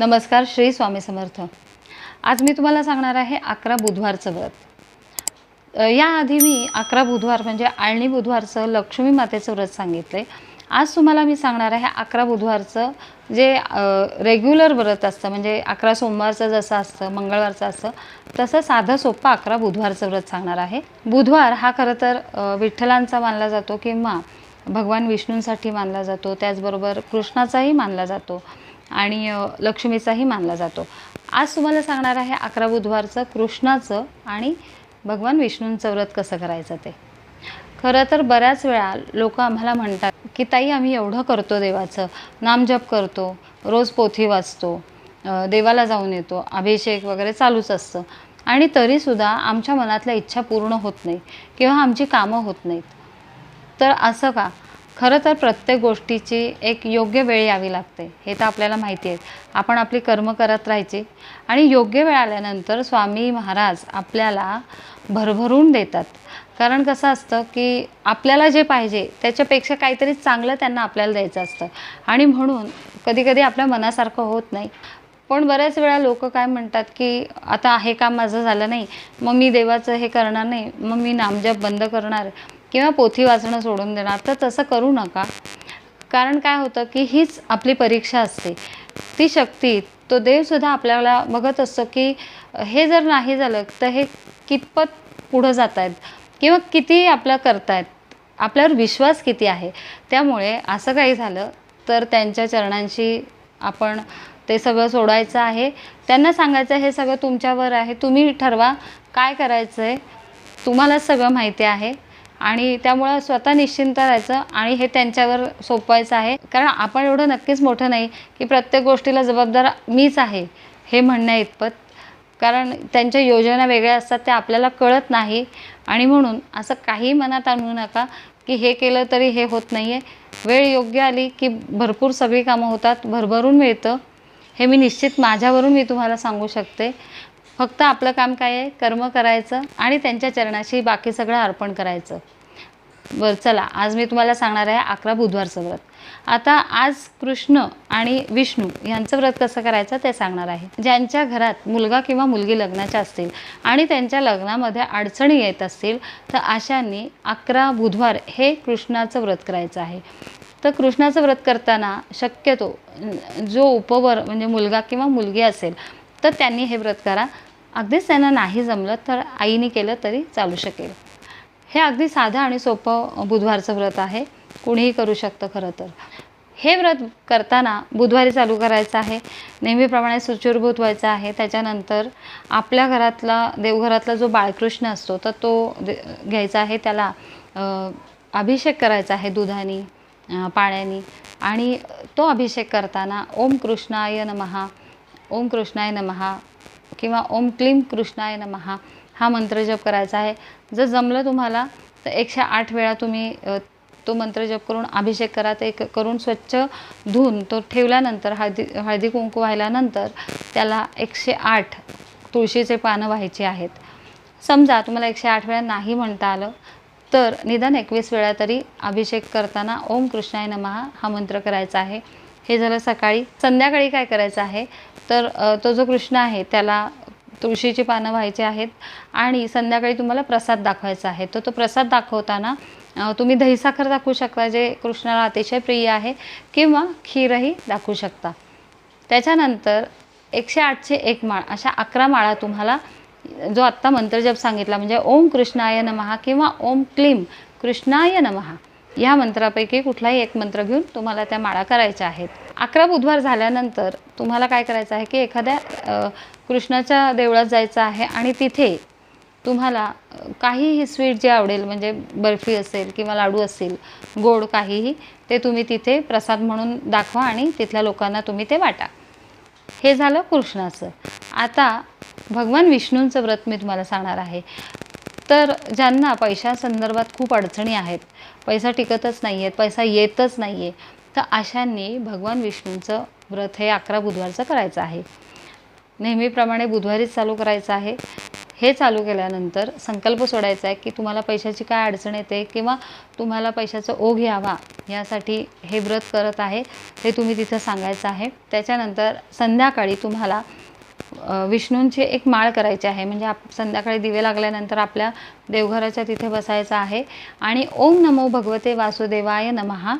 नमस्कार श्री स्वामी समर्थ. आज मी तुम्हाला सांगणार आहे अकरा बुधवारचं व्रत. याआधी मी अकरा बुधवार म्हणजे आळणी बुधवारचं लक्ष्मी मातेचं व्रत सांगितलं आज तुम्हाला मी सांगणार आहे अकरा बुधवारचं जे रेग्युलर व्रत असतं म्हणजे अकरा सोमवारचं जसं असतं मंगळवारचं असतं तसं साधं सोपं अकरा बुधवारचं व्रत सांगणार आहे. बुधवार हा खरं तर विठ्ठलांचा मानला जातो किंवा भगवान विष्णूंसाठी मानला जातो त्याचबरोबर कृष्णाचाही मानला जातो. आणि लक्ष्मीचाही मानला जातो. आज तुम्हाला सांगणार आहे अकरा बुधवारचं कृष्णाचं आणि भगवान विष्णूंचं व्रत कसं करायचं ते. खरं तर बऱ्याच वेळा लोक आम्हाला म्हणतात की ताई आम्ही एवढं करतो देवाचं. नामजप करतो रोज पोथी वाचतो देवाला जाऊन येतो अभिषेक वगैरे चालूच असतं. आणि तरीसुद्धा आमच्या मनातल्या इच्छा पूर्ण होत नाही किंवा आमची कामं होत नाहीत. तर असं का? खरं तर प्रत्येक गोष्टीची एक योग्य वेळ यावी लागते हे तर आपल्याला माहिती आहे. आपण आपली कर्म करत राहायची आणि योग्य वेळ आल्यानंतर स्वामी महाराज आपल्याला भरभरून देतात. कारण कसं असतं की आपल्याला जे पाहिजे त्याच्यापेक्षा काहीतरी चांगलं त्यांना आपल्याला द्यायचं असतं. आणि म्हणून कधीकधी आपल्या मनासारखं होत नाही. पण बऱ्याच वेळा लोक काय म्हणतात की आता हे काम माझं झालं नाही मग मी देवाचं हे करणार नाही मग मी नामजप बंद करणार किंवा पोथी वाचणं सोडून देणार तर तसं करू नका. कारण काय होतं की हीच आपली परीक्षा असते. ती शक्ती तो देवसुद्धा आपल्याला बघत असतो की हे जर नाही झालं तर हे कितपत पुढं जात आहेत किंवा किती आपलं करतायत आपल्यावर विश्वास किती आहे? त्यामुळे असं काही झालं तर त्यांच्या चरणांशी आपण ते सगळं सोडायचं आहे. त्यांना सांगायचं हे सगळं तुमच्यावर आहे तुम्ही ठरवा काय करायचं आहे तुम्हाला सगळं माहिती आहे. आणि त्यामुळं स्वतः निश्चिंत राहायचं आणि हे त्यांच्यावर सोपवायचं आहे. कारण आपण एवढं नक्कीच मोठं नाही की प्रत्येक गोष्टीला जबाबदार मीच आहे हे म्हणण्या इतपत. कारण त्यांच्या योजना वेगळ्या असतात त्या आपल्याला कळत नाही. आणि म्हणून असं काही मनात आणू नका की हे केलं तरी हे होत नाही आहे वेळ योग्य आली की भरपूर सगळी कामं होतात भरभरून मिळतं. हे मी निश्चित माझ्यावरून मी तुम्हाला सांगू शकते. फक्त आपलं काम काय आहे? कर्म करायचं आणि त्यांच्या चरणाशी बाकी सगळं अर्पण करायचं. बरं चला आज मी तुम्हाला सांगणार आहे अकरा बुधवारचं व्रत आता आज कृष्ण आणि विष्णू यांचं व्रत कसं करायचं ते सांगणार आहे. ज्यांच्या घरात मुलगा किंवा मुलगी लग्नाच्या असतील आणि त्यांच्या लग्नामध्ये अडचणी येत असतील तर अशांनी अकरा बुधवार हे कृष्णाचं व्रत करायचं आहे. तर कृष्णाचं व्रत करताना शक्यतो जो उपवर म्हणजे मुलगा किंवा मुलगी असेल तर त्यांनी हे व्रत करा. अगदीच त्यांना नाही जमलं तर आईने केलं तरी चालू शकेल. हे अगदी साधं आणि सोपं बुधवारचं व्रत आहे. कुणीही करू शकतं खरं तर. हे व्रत करताना बुधवारी चालू करायचं आहे. नेहमीप्रमाणे सुचिरभूत व्हायचं आहे. त्याच्यानंतर आपल्या घरातला देवघरातला जो बाळकृष्ण असतो तर तो दे घ्यायचा आहे. त्याला अभिषेक करायचा आहे दुधाने पाण्याने. आणि तो अभिषेक करताना ओम कृष्णाय नमहा ओम कृष्णाय नमहा किंवा ओम क्लीम कृष्णाय नमहा हा मंत्र जप करायचा आहे. जर जमलं तुम्हाला तर एकशे आठ वेळा तुम्ही तो मंत्र जप करून अभिषेक करा. ते करून स्वच्छ धुवून तो ठेवल्यानंतर हळदी हळदी कुंकू व्हायल्यानंतर त्याला एकशे आठ तुळशीचे पानं व्हायची आहेत. समजा तुम्हाला एकशे आठ वेळा नाही म्हणता आलं तर निदान एकवीस वेळा तरी अभिषेक करताना ओम कृष्णाय नमहा हा मंत्र करायचा आहे. हे झालं सकाळी. संध्याकाळी काय करायचं आहे? तर तो जो कृष्ण आहे त्याला तुळशीची पानं व्हायची आहेत आणि संध्याकाळी तुम्हाला प्रसाद दाखवायचा आहे. तर तो प्रसाद दाखवताना तुम्ही दहीसाखर दाखवू शकता जे कृष्णाला अतिशय प्रिय आहे किंवा खीरही दाखवू शकता. त्याच्यानंतर एकशे आठशे एक माळ अशा अकरा माळा तुम्हाला जो आत्ता मंत्रजप सांगितला म्हणजे ओम कृष्णाय नमहा किंवा ओम क्लीम कृष्णाय नमहा या मंत्रापैकी कुठलाही एक मंत्र घेऊन तुम्हाला त्या माळा करायच्या आहेत. अकरा बुधवार झाल्यानंतर तुम्हाला काय करायचं आहे की एखाद्या कृष्णाच्या देवळात जायचं आहे आणि तिथे तुम्हाला काहीही स्वीट जे आवडेल म्हणजे बर्फी असेल किंवा लाडू असेल गोड काहीही ते तुम्ही तिथे प्रसाद म्हणून दाखवा आणि तिथल्या लोकांना तुम्ही ते वाटा. हे झालं कृष्णाचं. आता भगवान विष्णूंचं व्रत मी तुम्हाला सांगणार आहे. तर ज्यांना पैशासंदर्भात खूप अडचणी आहेत पैसा टिकतच नाही आहेत पैसा येतच नाही आहे तर अशांनी भगवान विष्णूंचं व्रत हे अकरा बुधवारचं करायचं आहे. नेहमीप्रमाणे बुधवारीच चालू करायचं आहे. हे चालू केल्यानंतर संकल्प सोडायचा आहे की तुम्हाला पैशाची काय अडचण येते किंवा तुम्हाला पैशाचा ओघ यावा यासाठी हे व्रत करत आहे हे तुम्ही तिथं सांगायचं आहे. त्याच्यानंतर संध्याकाळी तुम्हाला विष्णूंची एक माळ करायची आहे. म्हणजे आप संध्याकाळी दिवे लागल्यानंतर आपल्या देवघराच्या तिथे बसायचं आहे. आणि ओम नमो भगवते वासुदेवाय नमहा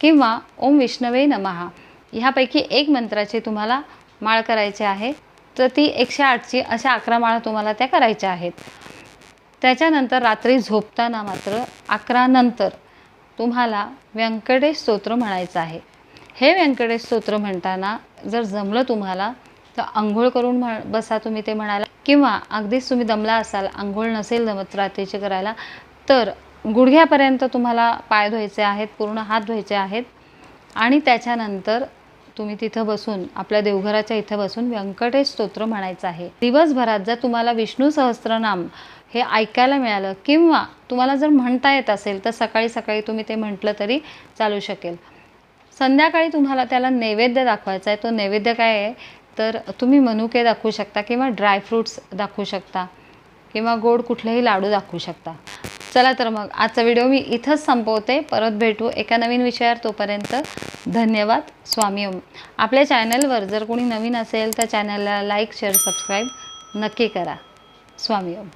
किंवा ओम विष्णवे नमहा ह्यापैकी एक मंत्राची तुम्हाला माळ करायची आहे. तर ती एकशे आठची अशा अकरा माळा तुम्हाला त्या करायच्या आहेत. त्याच्यानंतर रात्री झोपताना मात्र अकरानंतर तुम्हाला व्यंकटेश स्तोत्र म्हणायचं आहे. हे व्यंकटेश स्तोत्र म्हणताना जर जमलं तुम्हाला तर आंघोळ करून म्हण बसा तुम्ही ते म्हणाला. किंवा अगदीच तुम्ही दमला असाल आंघोळ नसेल दमत रात्रीचे करायला तर गुडघ्यापर्यंत तुम्हाला पाय धुवायचे आहेत पूर्ण हात धुवायचे आहेत. आणि त्याच्यानंतर तुम्ही तिथं बसून आपल्या देवघराच्या इथं बसून व्यंकटेश स्तोत्र म्हणायचं आहे. दिवसभरात जर तुम्हाला विष्णू सहस्त्रनाम हे ऐकायला मिळालं किंवा तुम्हाला जर म्हणता येत असेल तर सकाळी सकाळी तुम्ही ते म्हटलं तरी चालू शकेल. संध्याकाळी तुम्हाला त्याला नैवेद्य दाखवायचा आहे. तो नैवेद्य काय आहे? तर तुम्ही मनुके दाखवू शकता किंवा ड्रायफ्रूट्स दाखवू शकता किंवा गोड कुठलेही लाडू दाखवू शकता. चला तर मग आजचा व्हिडिओ मी इथंच संपवते. परत भेटू एका नवीन विषयावर तोपर्यंत धन्यवाद. स्वामी ओम. आपल्या चॅनलवर जर कोणी नवीन असेल तर चॅनलला लाईक शेअर सबस्क्राईब नक्की करा. स्वामी ओम.